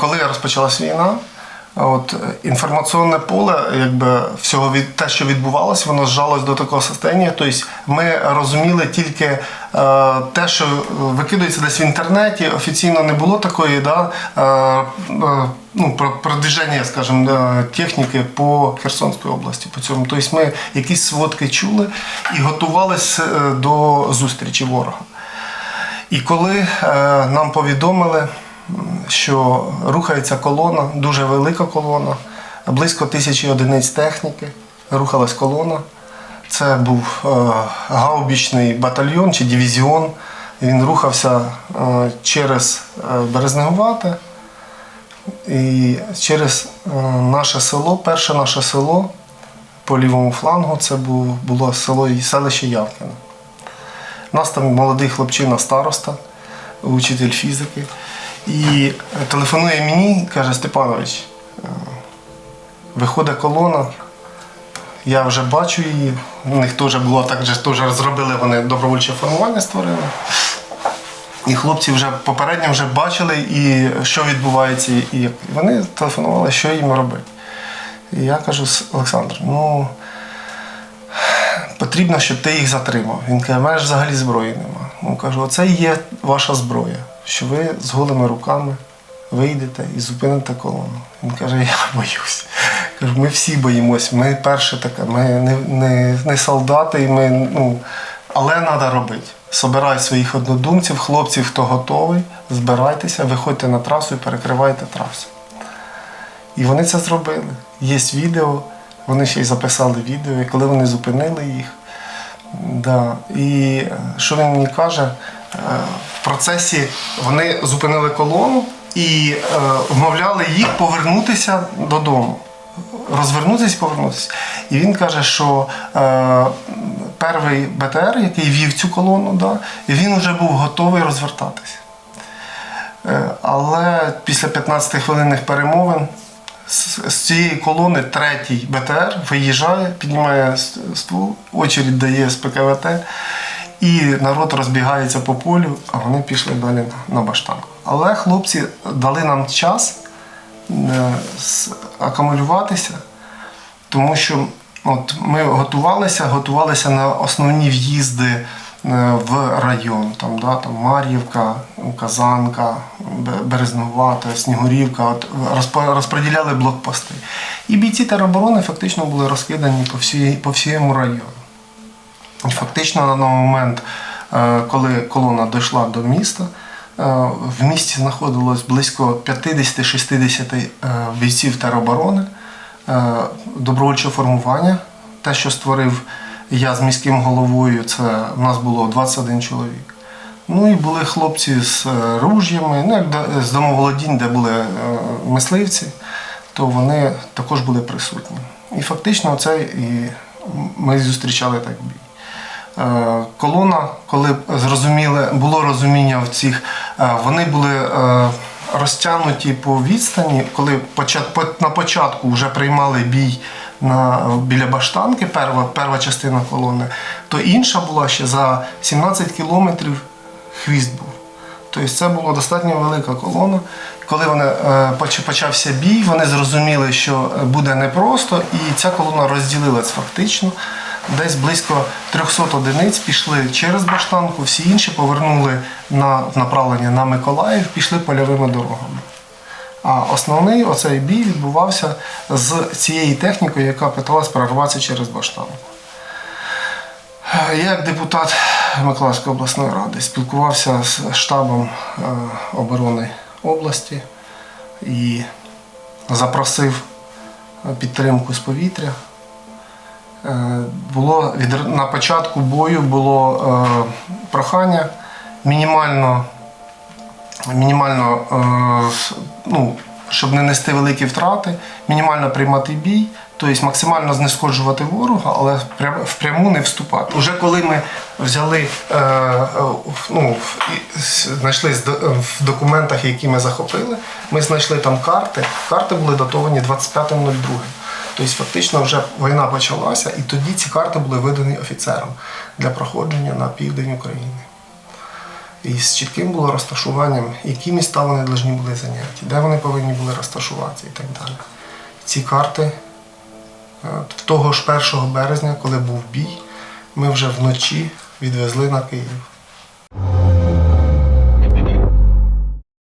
Коли розпочалась війна, от е, інформаційне поле, якби всього від те, що відбувалось, воно зжалось до такого состояння. Тобто ми розуміли тільки е, те, що викидується десь в інтернеті. Офіційно не було такої, да, е, е, ну, про продвіження, скажімо, е, техніки по Херсонській області. По цьому. Тобто ми якісь сводки чули і готувалися е, до зустрічі ворога. І коли е, нам повідомили, що рухається колона, дуже велика колона, близько тисячі одиниць техніки, рухалась колона. Це був е, гаубічний батальйон чи дивізіон. Він рухався е, через е, Березнегувате і через наше село, перше наше село по лівому флангу, це було село селище Явкине. У нас там молодий хлопчина староста, учитель фізики. І телефонує мені, каже Степанович, е, виходить колона, я вже бачу її. У них теж було так, же теж зробили вони добровольче формування створили. І хлопці вже попередньо вже бачили, і що відбувається. І вони телефонували, що їм робити. І я кажу, Олександр, ну потрібно, щоб ти їх затримав. Він каже, в мене ж взагалі зброї нема. Ну кажу, оце і є ваша зброя, що ви з голими руками вийдете і зупините колону. Він каже, я боюсь. Кажу, ми всі боїмось, ми перше таке, ми не, не, не солдати, і ми, ну, але треба робити. Собирай своїх однодумців, хлопців, хто готовий, збирайтеся, виходьте на трасу і перекривайте трасу. І вони це зробили. Є відео, вони ще й записали відео, і коли вони зупинили їх. Да. І е, що він мені каже, е, в процесі вони зупинили колону і е, вмовляли їх повернутися додому. Розвернутися і повернутися. І він каже, що е, перший БТР, який вів цю колону, да, він вже був готовий розвертатися. Е, але після 15 хвилинних перемовин з, з цієї колони третій БТР виїжджає, піднімає ствол, очередь дає з ПКВТ, і народ розбігається по полю, а вони пішли далі на, баштанку. Але хлопці дали нам час е, акумулюватися, тому що от ми готувалися, готувалися на основні в'їзди е, в район. Там, да, там Мар'ївка, Казанка, Березнувата, Снігурівка. От розподіляли блокпости. І бійці тероборони фактично були розкидані по, всій, по всьому району. Фактично на даний момент, е, коли колона дійшла до міста, е, в місті знаходилось близько 50-60 е, бійців тероборони, е, добровольчого формування. Те, що створив я з міським головою, це в нас було 21 чоловік. Ну і були хлопці з ружями, ну як з домоволодінь, де були мисливці, то вони також були присутні. І фактично це і ми зустрічали так бій. Е, Колона, коли зрозуміли, було розуміння в цих, е, вони були е, розтягнуті по відстані, коли на початку вже приймали бій на, біля баштанки, перша, перша частина колони, то інша була ще за 17 кілометрів хвіст був. Тобто це була достатньо велика колона. Коли вони, почався бій, вони зрозуміли, що буде непросто, і ця колона розділилась фактично. Десь близько 300 одиниць пішли через Баштанку, всі інші повернули на направлення на Миколаїв, пішли польовими дорогами. А основний оцей бій відбувався з цією технікою, яка питалась прорватися через Баштанку. Я як депутат Миколаївської обласної ради спілкувався з штабом е, оборони області і запросив підтримку з повітря. Е, Було на початку бою було е, прохання мінімально, мінімально е, ну, щоб не нести великі втрати, мінімально приймати бій, тобто максимально знешкоджувати ворога, але впря- впряму не вступати. Уже коли ми взяли, ну, знайшли в документах, які ми захопили, ми знайшли там карти. Карти були датовані 25.02. Тобто фактично вже війна почалася, і тоді ці карти були видані офіцерам для проходження на південь України. І з чітким було розташуванням, які міста вони повинні були зайняти, де вони повинні були розташуватися і так далі. Ці карти е, того ж 1 березня, коли був бій, ми вже вночі відвезли на Київ.